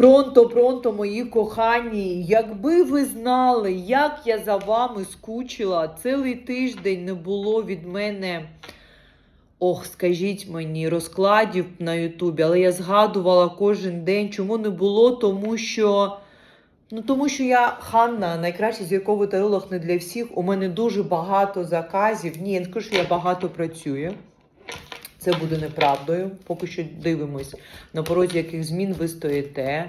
Пронто, пронто, мої кохані, якби ви знали, як я за вами скучила, цілий тиждень не було від мене. Ох, скажіть мені, розкладів на Ютубі, але я згадувала кожен день. Чому не було? Тому що. Ну, тому що я Ханна, найкращий зірковий таролог не для всіх. У мене дуже багато заказів. Ні, я не скажу, що я багато працюю. Це буде неправдою. Поки що дивимось, на порозі яких змін ви стоїте.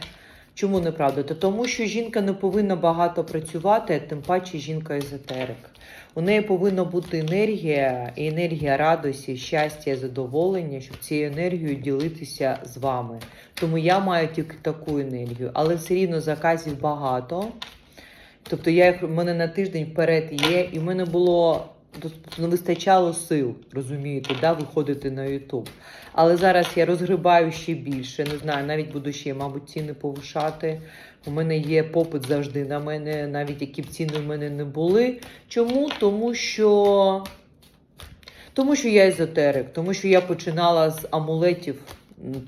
Чому неправда? Та тому, що жінка не повинна багато працювати, тим паче жінка езотерик. У неї повинна бути енергія, і енергія радості, щастя, задоволення, щоб цією енергією ділитися з вами. Тому я маю тільки таку енергію, але все рівно заказів багато. Тобто я в мене на тиждень вперед є, і в мене було не вистачало сил, розумієте, да, виходити на Ютуб. Але зараз я розгрибаю ще більше. Не знаю, навіть буду ще, мабуть, ціни повишати. У мене є попит завжди на мене, навіть які б ціни в мене не були. Чому? Тому що. Тому що я езотерик, тому що я починала з амулетів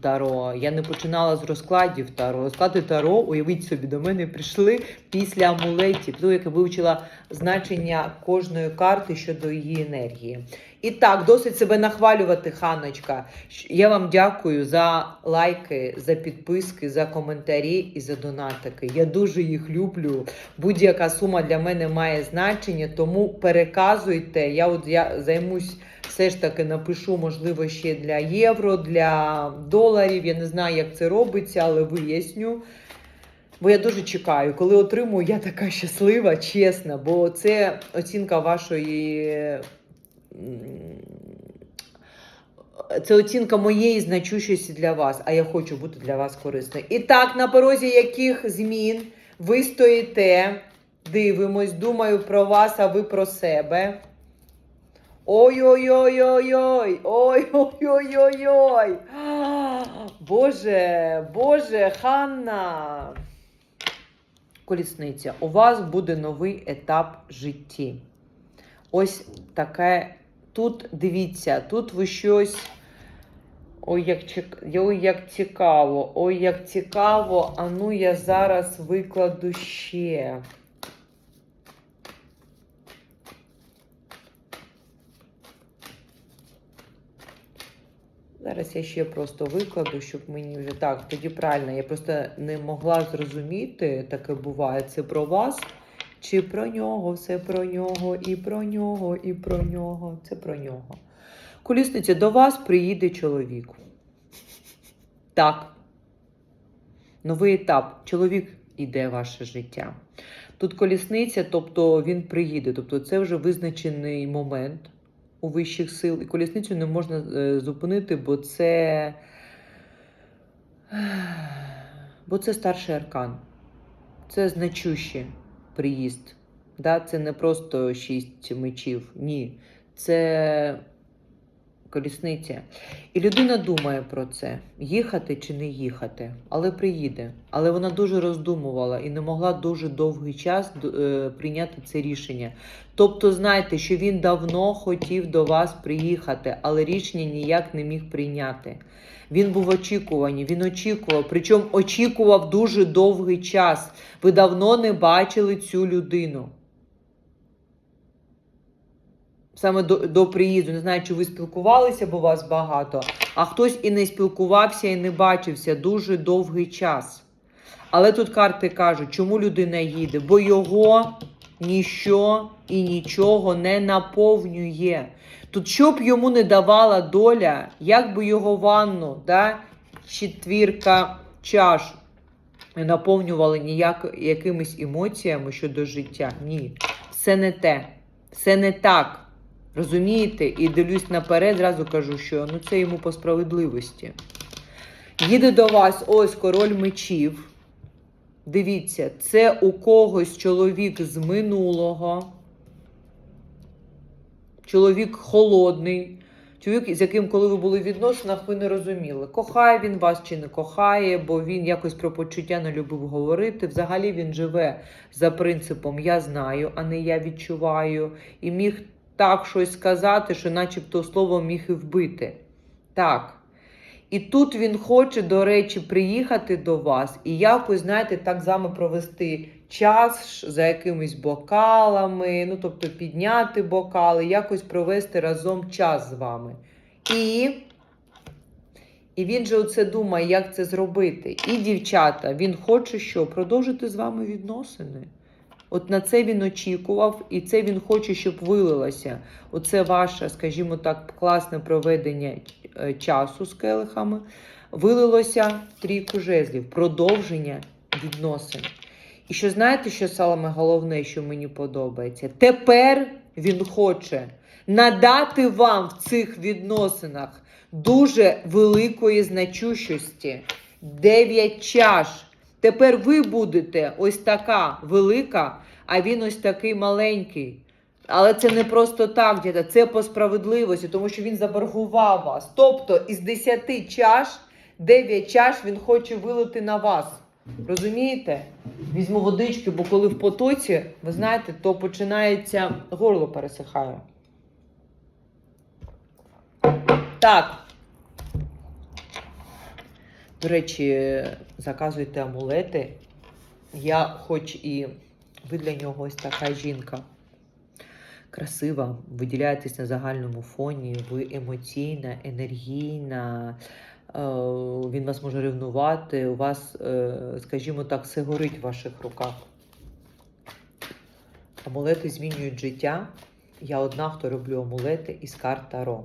Таро. Я не починала з розкладів Таро. Розклади Таро, уявіть собі, до мене прийшли після амулетів, тому як я вивчила значення кожної карти щодо її енергії. І так, досить себе нахвалювати, Ханочка. Я вам дякую за лайки, за підписки, за коментарі і за донатики. Я дуже їх люблю. Будь-яка сума для мене має значення, тому переказуйте. Я от я займусь. Все ж таки напишу, можливо, ще для євро, для доларів. Я не знаю, як це робиться, але виясню. Бо я дуже чекаю, коли отримую, я така щаслива, чесна, бо це оцінка вашої. Це оцінка моєї значущості для вас, а я хочу бути для вас корисною. І так, на порозі яких змін ви стоїте, дивимось, думаю про вас, а ви про себе. Ой-ой-ой-ой-ой! Ой-ой-ой-ой-ой! Боже, Боже, Ханна! Колісниця, у вас буде новий етап житті. Ось таке. Тут дивіться, тут ви щось. Ой, як, ой, як цікаво, ой, як цікаво. А ну я зараз викладу ще. Зараз я ще просто викладу, щоб мені вже так, тоді правильно. Я просто не могла зрозуміти, таке буває. Це про вас чи про нього? Все про нього, і про нього, і про нього. Це про нього. Колісниця, до вас приїде чоловік. Так. Новий етап. Чоловік іде ваше життя. Тут колісниця, тобто він приїде. Тобто це вже визначений момент у вищих сил. І колісницю не можна е, зупинити, бо це. Бо це старший аркан. Це значущий приїзд. Да? Це не просто шість мечів. Ні. Це колісниця. І людина думає про це: їхати чи не їхати, але приїде. Але вона дуже роздумувала і не могла дуже довгий час е, прийняти це рішення. Тобто, знайте, що він давно хотів до вас приїхати, але рішення ніяк не міг прийняти. Він був очікуваний, він очікував, причому очікував дуже довгий час. Ви давно не бачили цю людину. Саме до, до приїзду. Не знаю, чи ви спілкувалися, бо вас багато, а хтось і не спілкувався, і не бачився дуже довгий час. Але тут карти кажуть, чому людина їде? Бо його ніщо і нічого не наповнює. Тут що б йому не давала доля, як би його ванну, да? четвірка чаш не наповнювали ніяк якимись емоціями щодо життя. Ні, все не те, все не так. Розумієте? І дивлюсь наперед, зразу кажу, що ну це йому по справедливості. Їде до вас ось король мечів. Дивіться, це у когось чоловік з минулого. Чоловік холодний. Чоловік, з яким, коли ви були в відносинах, ви не розуміли, кохає він вас чи не кохає, бо він якось про почуття не любив говорити. Взагалі він живе за принципом я знаю, а не я відчуваю. І міг так щось сказати, що начебто слово міг і вбити. Так. І тут він хоче, до речі, приїхати до вас і якось, знаєте, так з вами провести час за якимись бокалами, ну тобто підняти бокали, якось провести разом час з вами. І, і він же оце думає, як це зробити. І дівчата, він хоче що? Продовжити з вами відносини. От на це він очікував, і це він хоче, щоб вилилося. Оце ваше, скажімо так, класне проведення е, часу з келихами. Вилилося трійку жезлів, продовження відносин. І що знаєте, що саме головне, що мені подобається? Тепер він хоче надати вам в цих відносинах дуже великої значущості. Дев'ять чаш. Тепер ви будете ось така велика, а він ось такий маленький. Але це не просто так, діда, це по справедливості, тому що він заборгував вас. Тобто із 10 чаш, 9 чаш він хоче вилити на вас. Розумієте? Візьму водички, бо коли в потоці, ви знаєте, то починається горло пересихає. Так. До речі, заказуйте амулети. Я, хоч і ви для нього ось така жінка. Красива, виділяєтесь на загальному фоні, ви емоційна, енергійна, е, він вас може ревнувати, у вас, е, скажімо так, все горить в ваших руках. Амулети змінюють життя. Я одна, хто роблю амулети із карт Таро.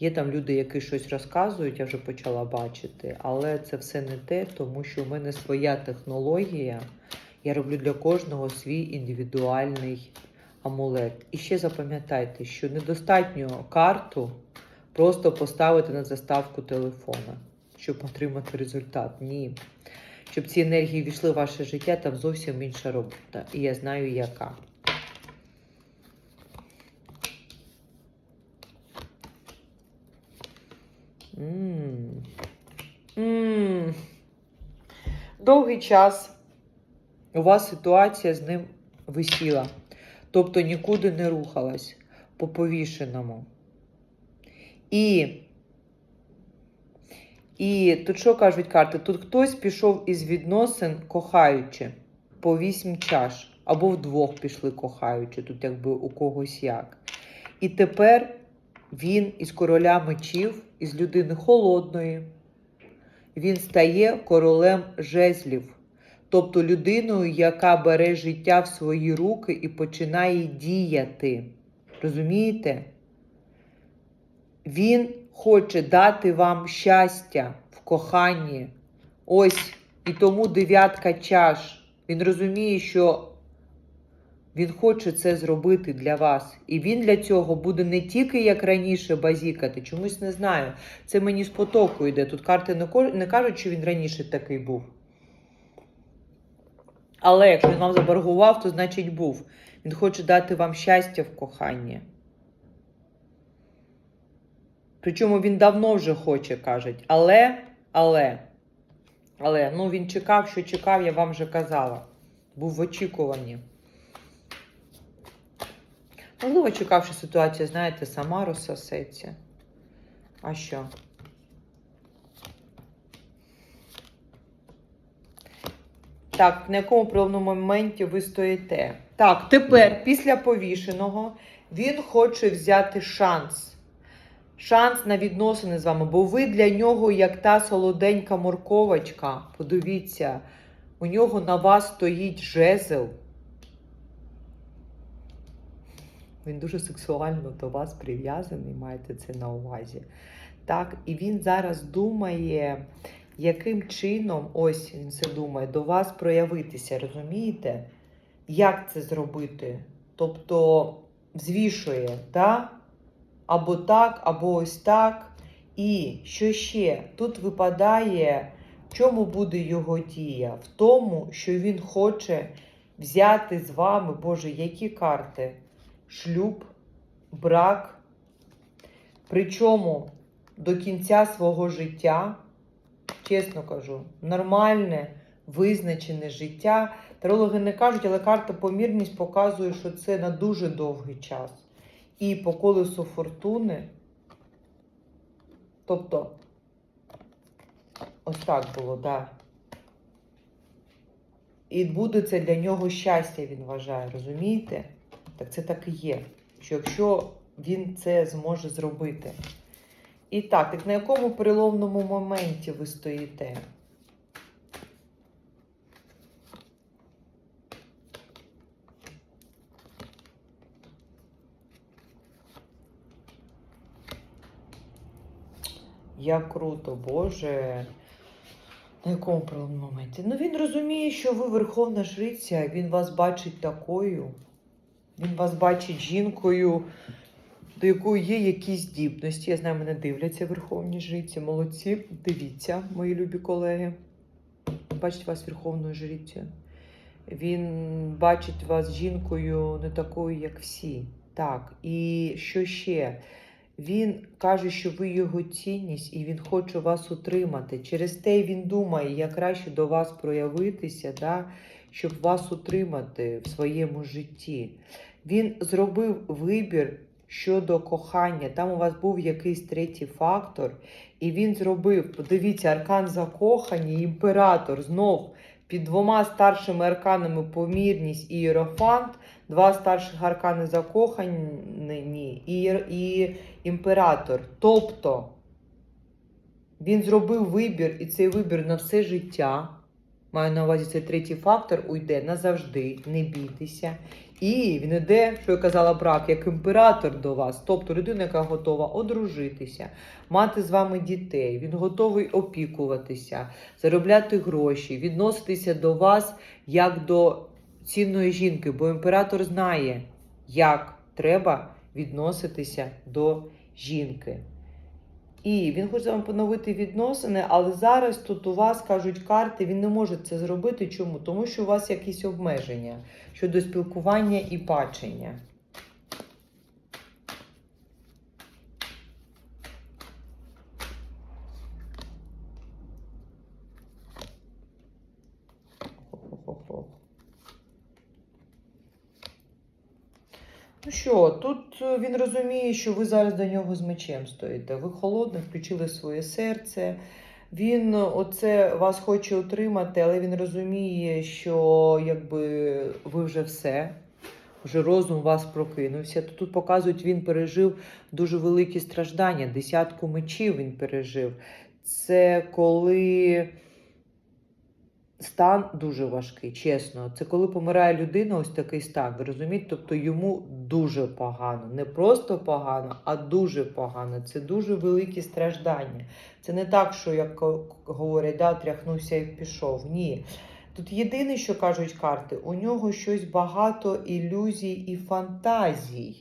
Є там люди, які щось розказують, я вже почала бачити, але це все не те, тому що в мене своя технологія. Я роблю для кожного свій індивідуальний амулет. І ще запам'ятайте, що недостатньо карту просто поставити на заставку телефона, щоб отримати результат. Ні. Щоб ці енергії війшли в ваше життя, там зовсім інша робота. І я знаю, яка. М. М. Довгий час у вас ситуація з ним висіла, тобто нікуди не рухалась по повішеному. І, і тут що кажуть карти? Тут хтось пішов із відносин кохаючи по вісім чаш, або вдвох пішли кохаючи, тут якби у когось як. І тепер він із короля мечів, із людини холодної, він стає королем жезлів, тобто людиною, яка бере життя в свої руки і починає діяти. Розумієте? Він хоче дати вам щастя в коханні. Ось і тому дев'ятка чаш. Він розуміє, що він хоче це зробити для вас. І він для цього буде не тільки як раніше базікати, чомусь не знаю. Це мені з потоку йде. Тут карти не, кажуть, що він раніше такий був. Але якщо він вам заборгував, то значить був. Він хоче дати вам щастя в коханні. Причому він давно вже хоче, кажуть. Але, але, але, ну він чекав, що чекав, я вам вже казала. Був в очікуванні. Можливо, чекав, що ситуація, знаєте, сама розсосеться. А що? Так, на якому певному моменті ви стоїте? Так, тепер, після повішеного, він хоче взяти шанс. Шанс на відносини з вами, бо ви для нього як та солоденька морковочка. Подивіться, у нього на вас стоїть жезл. Він дуже сексуально до вас прив'язаний, маєте це на увазі. Так, і він зараз думає, яким чином, ось він це думає, до вас проявитися, розумієте? Як це зробити? Тобто звішує, так? Або так, або ось так. І що ще? Тут випадає, в чому буде його дія? В тому, що він хоче взяти з вами, Боже, які карти? Шлюб, брак. Причому до кінця свого життя, чесно кажу, нормальне, визначене життя. Тарологи не кажуть, але карта помірність показує, що це на дуже довгий час. І по колесу фортуни, тобто Ось так було. Да. І буде це для нього щастя, він вважає, розумієте? Так це так і є. Що якщо він це зможе зробити. І так, так на якому переломному моменті ви стоїте? Як круто, Боже. На якому моменті? Ну він розуміє, що ви верховна жриця, він вас бачить такою. Він вас бачить жінкою, до якої є якісь здібності. Я знаю, мене дивляться верховні жриці. Молодці. Дивіться, мої любі колеги. Бачить вас верховною жрицею. Він бачить вас жінкою не такою, як всі. Так. І що ще? Він каже, що ви його цінність, і він хоче вас утримати. Через те він думає, як краще до вас проявитися, да, щоб вас утримати в своєму житті. Він зробив вибір щодо кохання. Там у вас був якийсь третій фактор, і він зробив, подивіться, аркан закохання, імператор знов під двома старшими арканами помірність і іерофант, два старших аркани закохані і, і імператор. Тобто він зробив вибір, і цей вибір на все життя. Маю на увазі цей третій фактор уйде назавжди, не бійтеся. І він іде, що я казала, брак, як імператор до вас, тобто людина, яка готова одружитися, мати з вами дітей, він готовий опікуватися, заробляти гроші, відноситися до вас як до цінної жінки, бо імператор знає, як треба відноситися до жінки. І він хоче з вами поновити відносини, але зараз тут у вас кажуть карти, він не може це зробити. Чому? Тому що у вас якісь обмеження щодо спілкування і бачення. Хо-хо-хо. Ну що, тут е, він розуміє, що ви зараз до нього з мечем стоїте. Ви холодно, включили своє серце. Він е, оце вас хоче отримати, але він розуміє, що якби ви вже все, вже розум вас прокинувся. Тут, тут показують, він пережив дуже великі страждання. Десятку мечів він пережив. Це коли стан дуже важкий, чесно. Це коли помирає людина, ось такий стан. Ви розумієте? Тобто йому дуже погано. Не просто погано, а дуже погано. Це дуже великі страждання. Це не так, що як говорять, да, тряхнувся і пішов. Ні. Тут єдине, що кажуть карти, у нього щось багато ілюзій і фантазій.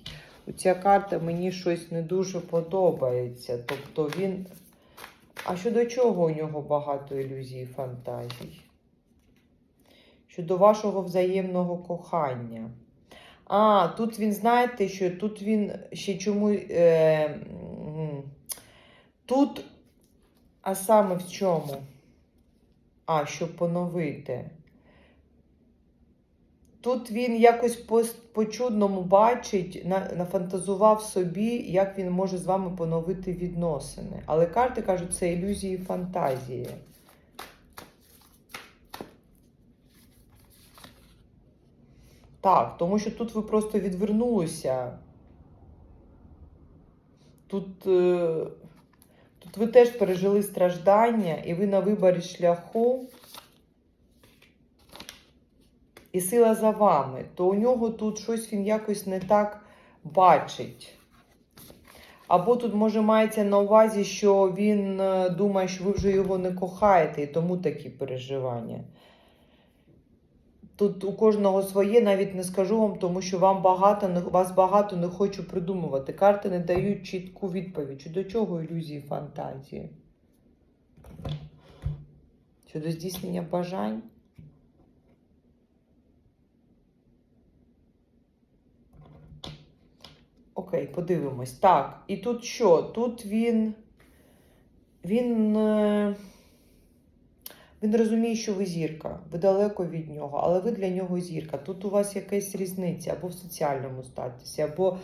Ця карта мені щось не дуже подобається. Тобто він. А щодо чого у нього багато ілюзій і фантазій? Щодо вашого взаємного кохання. А, тут він, знаєте, що тут він ще чому. Е, тут, а саме в чому? А, щоб поновити. Тут він якось по, по чудному бачить, на, нафантазував собі, як він може з вами поновити відносини. Але карти кажуть, це ілюзії фантазії. Так, тому що тут ви просто відвернулися. Тут, е, тут ви теж пережили страждання, і ви на виборі шляху. І сила за вами, то у нього тут щось він якось не так бачить. Або тут, може, мається на увазі, що він е, думає, що ви вже його не кохаєте, і тому такі переживання. Тут у кожного своє, навіть не скажу вам, тому що вам багато, вас багато не хочу придумувати. Карти не дають чітку відповідь. До чого ілюзії фантазії? Щодо здійснення бажань? Окей, подивимось. Так, і тут що? Тут він. Він. Він розуміє, що ви зірка, ви далеко від нього, але ви для нього зірка. Тут у вас якась різниця або в соціальному статусі, або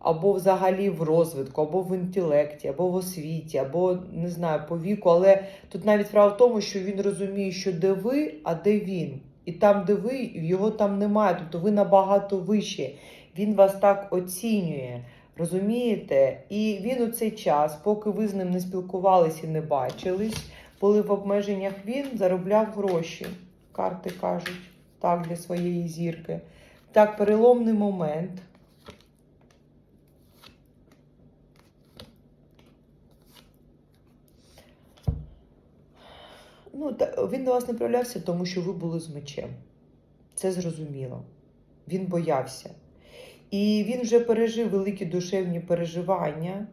або взагалі в розвитку, або в інтелекті, або в освіті, або не знаю, по віку. Але тут навіть справа в тому, що він розуміє, що де ви, а де він. І там, де ви, його там немає. Тобто ви набагато вище. Він вас так оцінює. Розумієте? І він у цей час, поки ви з ним не спілкувалися і не бачились, були в обмеженнях, він заробляв гроші. Карти кажуть, так, для своєї зірки. Так, переломний момент. Ну, він до вас не проявлявся, тому що ви були з мечем. Це зрозуміло. Він боявся. І він вже пережив великі душевні переживання,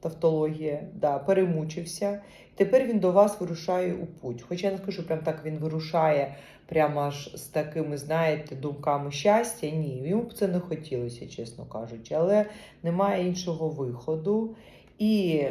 тавтологія, да, перемучився. Тепер він до вас вирушає у путь. Хоча я не скажу, прям так він вирушає прямо аж з такими, знаєте, думками щастя. Ні, йому б це не хотілося, чесно кажучи, але немає іншого виходу. І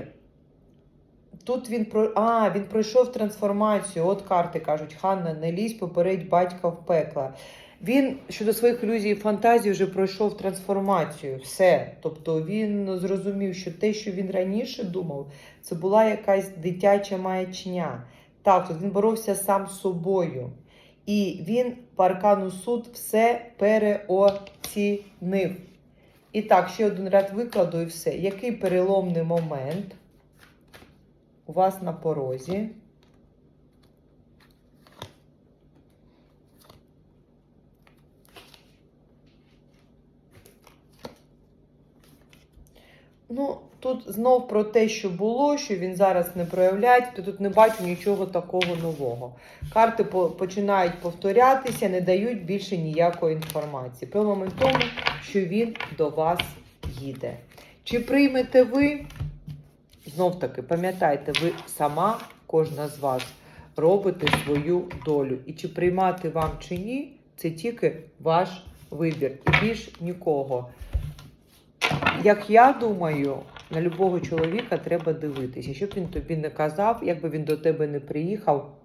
тут він про. А, він пройшов трансформацію. От карти кажуть: Ханна, не лізь попередь батька в пекла. Він щодо своїх ілюзій і фантазій вже пройшов трансформацію. Все. Тобто він зрозумів, що те, що він раніше думав, це була якась дитяча маячня. Так, тут він боровся сам з собою. І він по аркану суд все переоцінив. І так, ще один ряд викладу і все. Який переломний момент у вас на порозі? Ну, тут знов про те, що було, що він зараз не проявляє, то тут не бачу нічого такого нового. Карти по- починають повторятися, не дають більше ніякої інформації. Про момент тому, що він до вас їде. Чи приймете ви? Знов таки, пам'ятайте, ви сама, кожна з вас, робите свою долю. І чи приймати вам чи ні, це тільки ваш вибір. І більш нікого. Як я думаю, на любого чоловіка треба дивитися, щоб він тобі не казав, якби він до тебе не приїхав,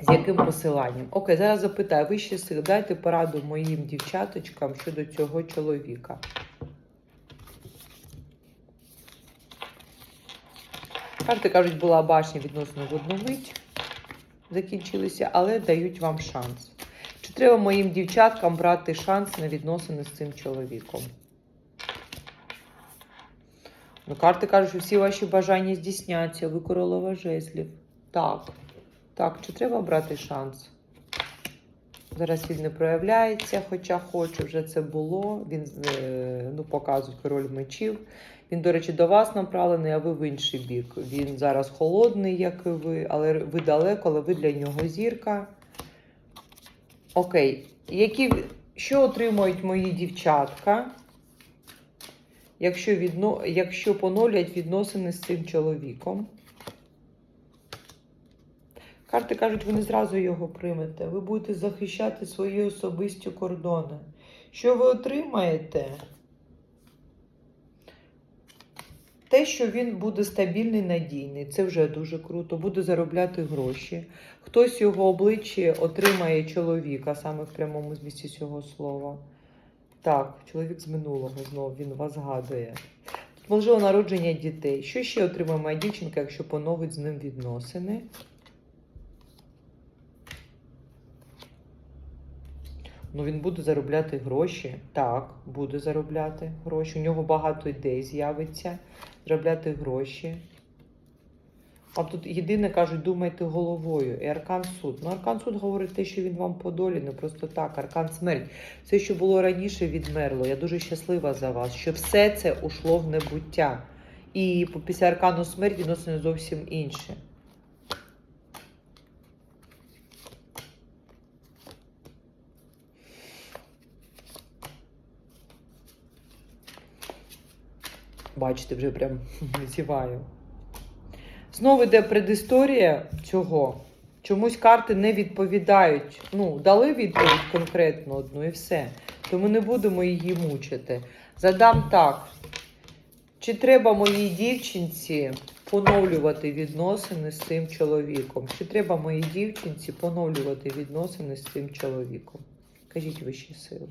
з яким посиланням. Окей, зараз запитаю, вищі сили, дайте пораду моїм дівчаточкам щодо цього чоловіка. Карти кажуть, була башня відносно в одну мить, закінчилися, але дають вам шанс. Чи треба моїм дівчаткам брати шанс на відносини з цим чоловіком? Ну, карти кажуть, що всі ваші бажання здійсняться, ви королева жезлів. Так. Так, чи треба брати шанс? Зараз він не проявляється, хоча хоче, вже це було. Він е, ну, показує король мечів. Він, до речі, до вас направлений, а ви в інший бік. Він зараз холодний, як і ви, але ви далеко, але ви для нього зірка. Окей. Які, що отримують мої дівчатка, якщо, відно, якщо поновлять відносини з цим чоловіком? Карти кажуть, ви не зразу його приймете. Ви будете захищати свої особисті кордони. Що ви отримаєте? Те, що він буде стабільний, надійний, це вже дуже круто, буде заробляти гроші. Хтось його обличчя отримає чоловіка, саме в прямому змісті цього слова. Так, чоловік з минулого знов, він вас згадує. Тут можливо народження дітей. Що ще отримає моя дівчинка, якщо поновить з ним відносини? Ну, він буде заробляти гроші. Так, буде заробляти гроші. У нього багато ідей з'явиться. Заробляти гроші. А тут єдине кажуть, думайте головою. І аркан суд. Ну, аркан суд говорить те, що він вам по долі, не просто так. Аркан смерть. Все, що було раніше, відмерло. Я дуже щаслива за вас, що все це ушло в небуття. І після аркану смерть відносини зовсім інші. Бачите, вже прям зіваю. Знову йде предісторія цього. Чомусь карти не відповідають. Ну, дали відповідь конкретно одну і все. То ми не будемо її мучити. Задам так. Чи треба моїй дівчинці поновлювати відносини з цим чоловіком? Чи треба моїй дівчинці поновлювати відносини з цим чоловіком? Кажіть вищі сили.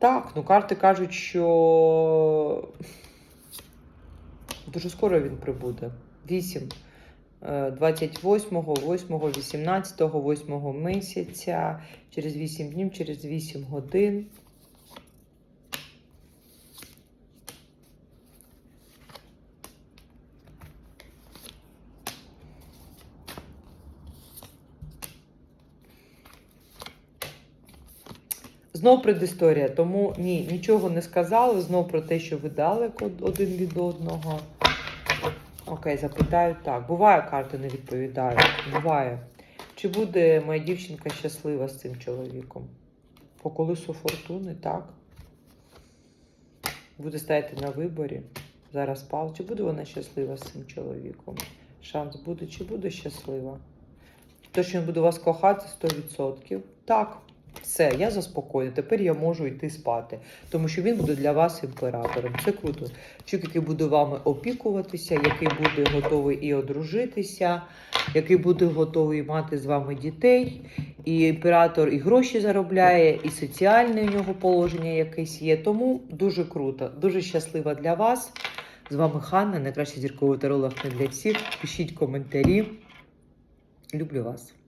Так, ну карти кажуть, що дуже скоро він прибуде. 8. 28, 8, 18, 8 місяця, через 8 днів, через 8 годин. Знов предісторія, тому ні, нічого не сказали. Знов про те, що ви далеко один від одного. Окей, запитаю так. Буває, карти не відповідають. Буває. Чи буде моя дівчинка щаслива з цим чоловіком? По колесу фортуни, так. Буде стояти на виборі. Зараз пал. Чи буде вона щаслива з цим чоловіком? Шанс буде, чи буде щаслива? То, що він буде вас кохати 100%. Так, все, я заспокоєна. Тепер я можу йти спати, тому що він буде для вас імператором. Це круто. Чоловік, який буде вами опікуватися, який буде готовий і одружитися, який буде готовий мати з вами дітей. І імператор і гроші заробляє, і соціальне у нього положення якесь є. Тому дуже круто, дуже щаслива для вас. З вами Ханна, найкращий зірковий таролог не для всіх. Пишіть коментарі. Люблю вас.